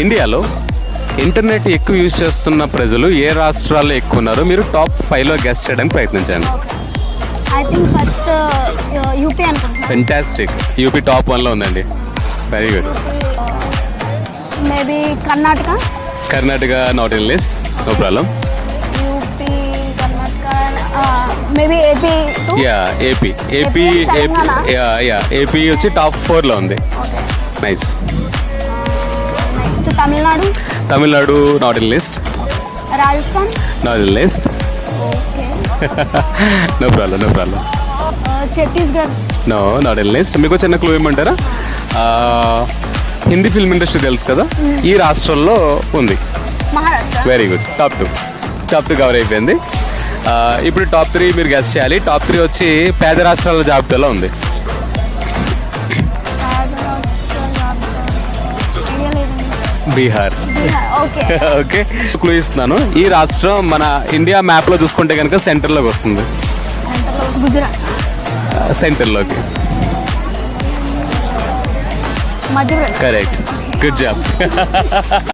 ఇండియాలో ఇంటర్నెట్ ఎక్కువ యూజ్ చేస్తున్న ప్రజలు ఏ రాష్ట్రాల్లో ఎక్కువ ఉన్నారో మీరు టాప్ ఫైవ్లో గెస్ట్ చేయడానికి ప్రయత్నించండి. ఐ థింక్ ఫస్ట్ యూపీ అనుకుంటున్నాను. ఫెంటాస్టిక్ యూపీ టాప్ వన్లో ఉందండి. Very good maybe Karnataka Karnataka not in list no problem UP Karnataka maybe AP yeah AP AP AP Telangana. Yeah yeah AP వచ్చి top ఫోర్లో ఉంది. Nice next Tamil Nadu Tamil Nadu not in list Rajasthan not in list no problem no problem Chhattisgarh no not in list మీకు చిన్న clue ఏమంటారా? Hindi film industry తెలుసు కదా? ఈ రాష్ట్రంలో ఉంది. Very good top two top two cover అయిపోయింది. ఇప్పుడు టాప్ త్రీ మీరు గెస్ట్ చేయాలి. టాప్ త్రీ వచ్చి పేద రాష్ట్రాల జాబితాలో ఉంది. బీహార్. ఓకే. క్లూ ఇస్తున్నాను. ఈ రాష్ట్రం మన ఇండియా మ్యాప్లో చూసుకుంటే కనుక సెంటర్లోకి వస్తుంది. గుజరాత్. సెంటర్లోకి. Madhya Pradesh correct good job